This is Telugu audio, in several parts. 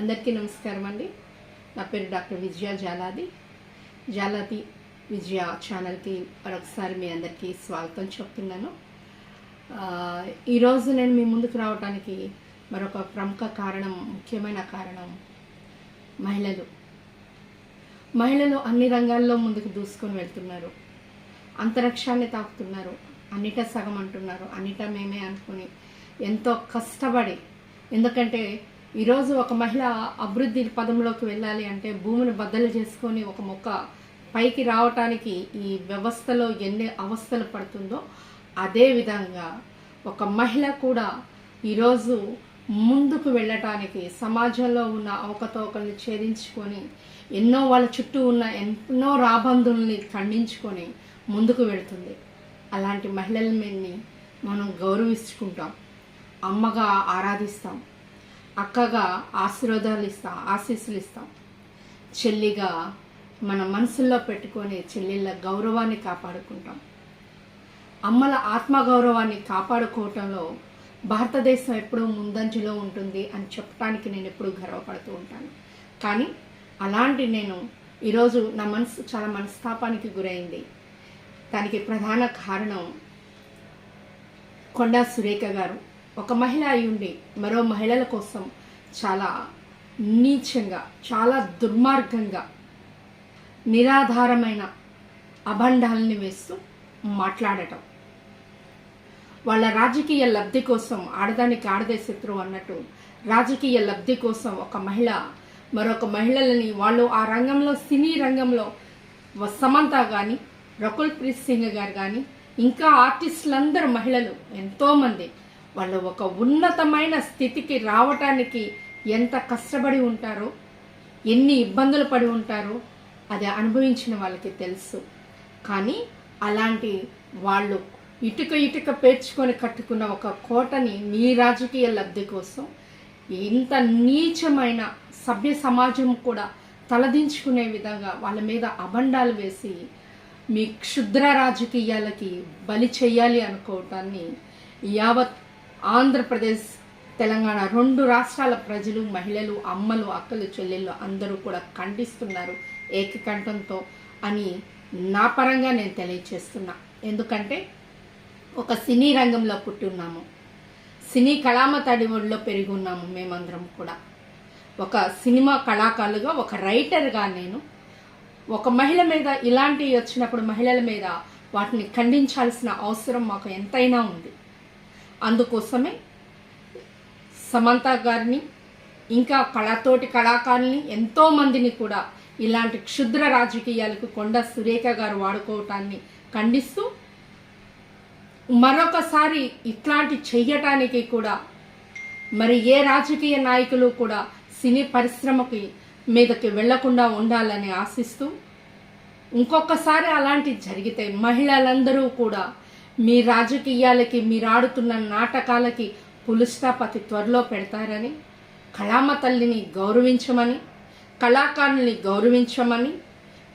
అందరికీ నమస్కారం అండి. నా పేరు డాక్టర్ విజయ జాలాది. జాలాది విజయ ఛానల్కి మరొకసారి మీ అందరికీ స్వాగతం చెప్తున్నాను. ఈరోజు నేను మీ ముందుకు రావడానికి మరొక ప్రముఖ కారణం ముఖ్యమైన కారణం మహిళలు. మహిళలు అన్ని రంగాల్లో ముందుకు దూసుకొని వెళ్తున్నారు. అంతరిక్షాన్ని తాకుతున్నారు. అన్నిట సగం అంటున్నారు. అన్నిట మేమే అనుకుని ఎంతో కష్టపడి ఎందుకంటే ఈరోజు ఒక మహిళ అభివృద్ధి పదంలోకి వెళ్ళాలి అంటే భూమిని బద్దలు చేసుకొని ఒక మొక్క పైకి రావటానికి ఈ వ్యవస్థలో ఎన్ని అవస్థలు పడుతుందో అదే విధంగా ఒక మహిళ కూడా ఈరోజు ముందుకు వెళ్ళటానికి సమాజంలో ఉన్న అవకతవకల్ని ఛేదించుకొని ఎన్నో వాళ్ళ చుట్టూ ఉన్న ఎన్నో రాబందుల్ని ఖండించుకొని ముందుకు వెళుతుంది. అలాంటి మహిళలని మనం గౌరవించుకుంటాం. అమ్మగా ఆరాధిస్తాం. అక్కగా ఆశీర్వాదాలు ఇస్తాం ఆశీస్సులు ఇస్తాం చెల్లిగా మన మనసుల్లో పెట్టుకొని చెల్లెళ్ళ గౌరవాన్ని కాపాడుకుంటాం. అమ్మల ఆత్మగౌరవాన్ని కాపాడుకోవటంలో భారతదేశం ఎప్పుడూ ముందంజలో ఉంటుంది అని చెప్పడానికి నేను ఎప్పుడూ గర్వపడుతూ ఉంటాను. కానీ అలాంటి నేను ఈరోజు నా మనసు చాలా మనస్తాపానికి గురైంది. దానికి ప్రధాన కారణం కొండా సురేఖ గారు. ఒక మహిళ అయి ఉండి మరో మహిళల కోసం చాలా నీచంగా చాలా దుర్మార్గంగా నిరాధారమైన అభండాలని వేస్తూ మాట్లాడటం. వాళ్ళ రాజకీయ లబ్ధి కోసం ఆడదానికి ఆడదే శత్రువు అన్నట్టు రాజకీయ లబ్ధి కోసం ఒక మహిళ మరొక మహిళలని వాళ్ళు ఆ రంగంలో సినీ రంగంలో సమంత కానీ రకుల్ ప్రీత్ సింగ్ గారు కానీ ఇంకా ఆర్టిస్టులందరూ మహిళలు ఎంతోమంది వాళ్ళు ఒక ఉన్నతమైన స్థితికి రావటానికి ఎంత కష్టపడి ఉంటారో ఎన్ని ఇబ్బందులు పడి ఉంటారో అది అనుభవించిన వాళ్ళకి తెలుసు. కానీ అలాంటి వాళ్ళు ఇటుక ఇటుక పేర్చుకొని కట్టుకున్న ఒక కోటని నీ రాజకీయ లబ్ధి కోసం ఇంత నీచమైన సభ్య సమాజం కూడా తలదించుకునే విధంగా వాళ్ళ మీద అబండాలు వేసి మీ క్షుద్ర రాజకీయాలకి బలి చేయాలి అనుకోవటాన్ని యావత్ ఆంధ్రప్రదేశ్ తెలంగాణ రెండు రాష్ట్రాల ప్రజలు మహిళలు అమ్మలు అక్కలు చెల్లెళ్ళు అందరూ కూడా ఖండిస్తున్నారు ఏకకంఠంతో అని నా పరంగా నేను తెలియచేస్తున్నా. ఎందుకంటే ఒక సినీ రంగంలో పుట్టి ఉన్నాము సినీ కళామ తడి ఒడిలో పెరిగి ఉన్నాము మేమందరం కూడా. ఒక సినిమా కళాకారులుగా ఒక రైటర్గా నేను ఒక మహిళ మీద ఇలాంటివి వచ్చినప్పుడు మహిళల మీద వాటిని ఖండించాల్సిన అవసరం మాకు ఎంతైనా ఉంది. అందుకోసమే సమంత గారిని ఇంకా కళతోటి కళాకారుల్ని ఎంతో మందిని కూడా ఇలాంటి క్షుద్ర రాజకీయాలకు కొండ సురేఖ గారు వాడుకోవటాన్ని ఖండిస్తూ మరొకసారి ఇట్లాంటి చెయ్యటానికి కూడా మరి ఏ రాజకీయ నాయకులు కూడా సినీ పరిశ్రమకి మీదకి వెళ్ళకుండా ఉండాలని ఆశిస్తూ ఇంకొకసారి అలాంటి జరిగితే మహిళలందరూ కూడా మీ రాజకీయాలకి మీరాడుతున్న నాటకాలకి పులుస్తాపతి అతి త్వరలో పెడతారని కళామ తల్లిని గౌరవించమని కళాకారుల్ని గౌరవించమని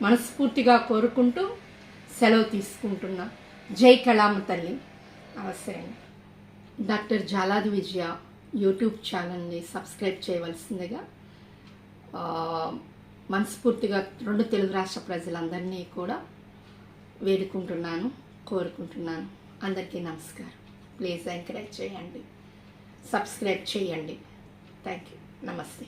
మనస్ఫూర్తిగా కోరుకుంటూ సెలవు తీసుకుంటున్నా జై కళామ తల్లి అవసరం. డాక్టర్ జాలాది విజయ యూట్యూబ్ ఛానల్ని సబ్స్క్రైబ్ చేయవలసిందిగా మనస్ఫూర్తిగా రెండు తెలుగు రాష్ట్ర ప్రజలందరినీ కూడా వేడుకుంటున్నాను. కోరుకుంటున్నాను. అందరికీ నమస్కారం. ప్లీజ్ ఎంకరేజ్ చేయండి. సబ్స్క్రైబ్ చేయండి. థ్యాంక్ యూ నమస్తే.